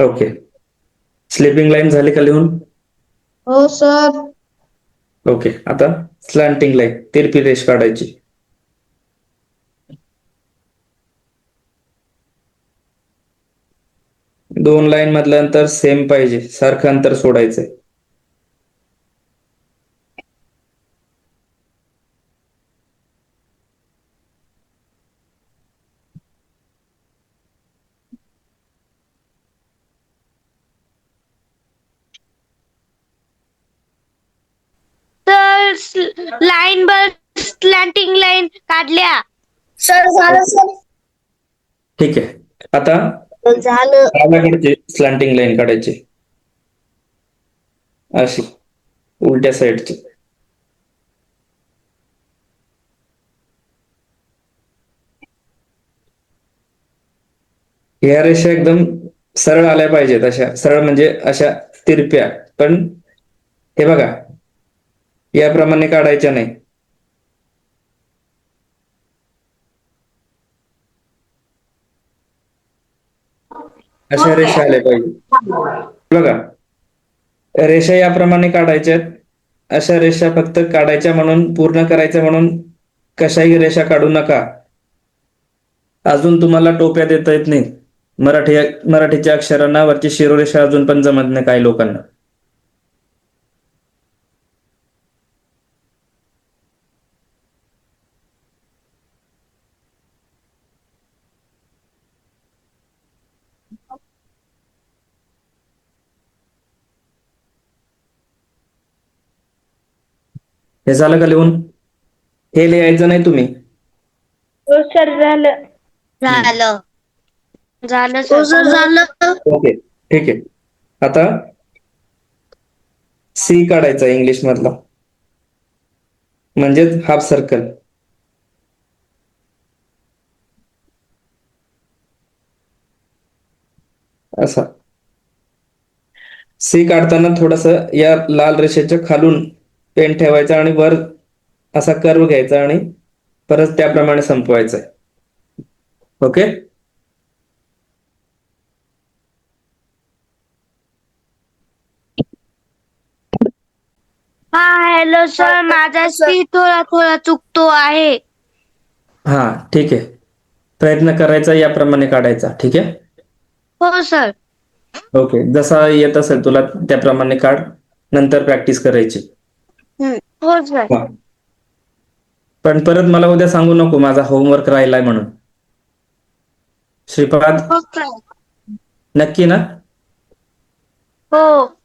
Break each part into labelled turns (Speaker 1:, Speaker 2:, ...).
Speaker 1: Okay sleeping line झाली का लिहून?
Speaker 2: हो सर
Speaker 1: ओके आता स्लॅन्टिंग लाईन तिरपी रेष काढायची. दोन लाईन मधलं अंतर सेम पाहिजे. सारखं अंतर सोडायचंय.
Speaker 3: तर लाईन बर स्लॅन्टिंग लाईन काढल्या.
Speaker 2: सर झालं सर?
Speaker 1: ठीक आहे. आता?
Speaker 2: झालं.
Speaker 1: डाव्याकडची स्लॅन्टिंग लाईन काढायची. अशी उलट्या साईडची. ह्या रेषा एकदम सरळ आल्या पाहिजेत अशा. सरळ म्हणजे अशा तिरप्या. पण हे बघा याप्रमाणे काढायच्या नाही. अशा रेषा आल्या पाहिजे. बघा. रेषा याप्रमाणे काढायच्यात अशा रेषा फक्त काढायच्या म्हणून पूर्ण करायच्या म्हणून कशाही रेषा काढू नका. अजून तुम्हाला टोप्या देता येत नाही मराठी मराठीच्या अक्षरांना वरची शिरोरेषा अजून पण जमत नाही काही लोकांना. हे झालं का लिहून? हे लिहायचं नाही तुम्ही?
Speaker 2: हो सर झालं.
Speaker 3: झालं. झालं
Speaker 2: हो
Speaker 3: सर
Speaker 2: सर झालं.
Speaker 1: ओके ठीक आहे. आता सी काढायचा इंग्लिश मधला. म्हणजेच हाफ सर्कल असा. सी काढताना थोडस या लाल रेषेच्या खालून पेन ठेवायचा आणि वर असा कर्व घ्यायचा आणि परत त्याप्रमाणे संपवायचा ओके
Speaker 3: हा हॅलो सर माझा सी थोडा थोडा चुकतो आहे.
Speaker 1: हा ठीक आहे. प्रयत्न करायचा याप्रमाणे काढायचा. ठीक आहे?
Speaker 3: हो सर
Speaker 1: ओके जसा येत असेल तुला त्याप्रमाणे काढ. नंतर प्रॅक्टिस करायची.
Speaker 3: हो. सर.
Speaker 1: पण परत मला उद्या सांगू नको माझा होमवर्क राहिलाय म्हणून. श्रीपाद?
Speaker 3: हो सर
Speaker 1: नक्की ना?
Speaker 3: हो.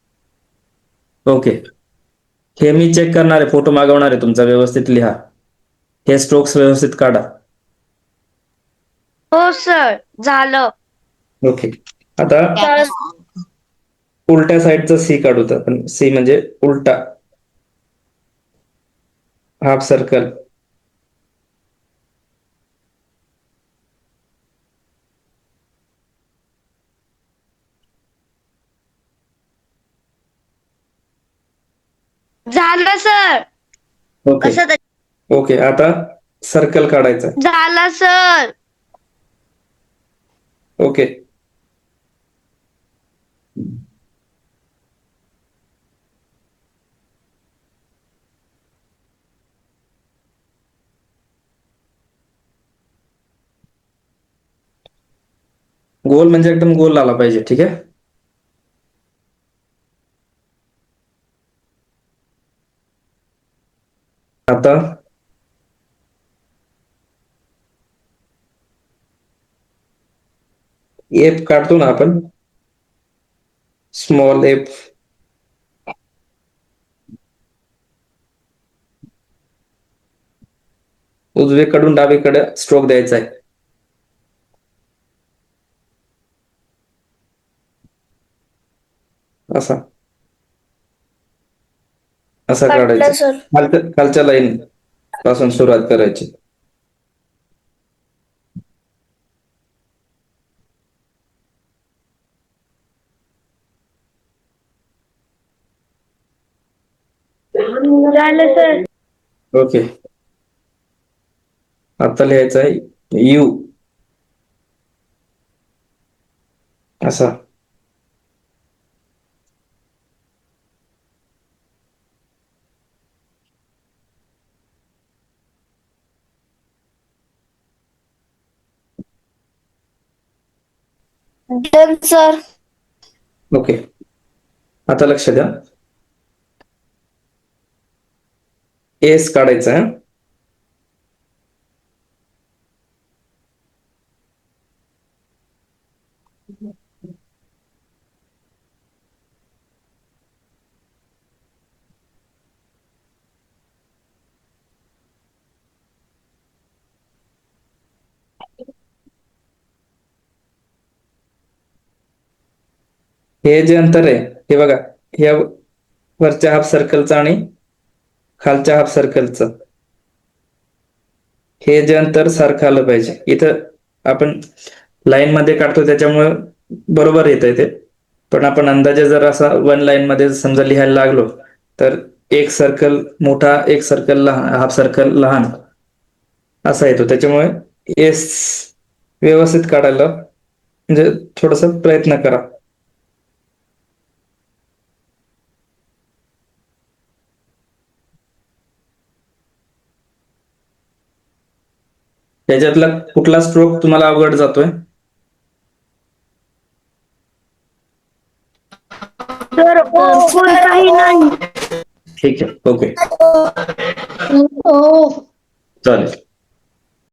Speaker 1: ओके. हे मी चेक करणार आहे फोटो मागवणार आहे तुमचा व्यवस्थित लिहा. हे स्ट्रोक्स व्यवस्थित काढा.
Speaker 3: हो सर झालं.
Speaker 1: ओके. आता उलट्या साईडचा सी काढू तर सी म्हणजे उलटा. Half circle.
Speaker 3: झालं सर.
Speaker 1: ओके.
Speaker 3: कसं तरी
Speaker 1: ओके आता सर्कल काढायचा.
Speaker 3: झालं सर.
Speaker 1: ओके. गोल म्हणजे एकदम गोल आला पाहिजे, ठीक आहे? आता एफ़ काढतो ना आपण. स्मॉल एफ़ उजवीकडून डावीकडे स्ट्रोक द्यायचा आहे. असा. असा काढायचा. खालच्या खालच्या लाईन पासून सुरुवात करायची. ओके आता लिहायचं आहे यू. असा.
Speaker 2: सर
Speaker 1: ओके आता लक्ष द्या. एस काढायचा आहे. हे जे अंतर आहे हे बघा या वरच्या हाफ सर्कलचं आणि खालच्या हाफ सर्कलचं हे जे अंतर सारखं आलं पाहिजे. इथं आपण लाईन मध्ये काढतो त्याच्यामुळे बरोबर येत ते. पण आपण अंदाजे जर असा वन लाईन मध्ये समजा लिहायला लागलो तर एक सर्कल मोठा एक सर्कल लहान हाफ सर्कल लहान असा येतो. त्याच्यामुळे एस व्यवस्थित काढायला म्हणजे थोडस प्रयत्न करा. त्याच्यातला कुठला स्ट्रोक तुम्हाला अवघड जातोय?
Speaker 3: सर ओ कोणताही नाही.
Speaker 1: ठीक आहे ओके. चालेल.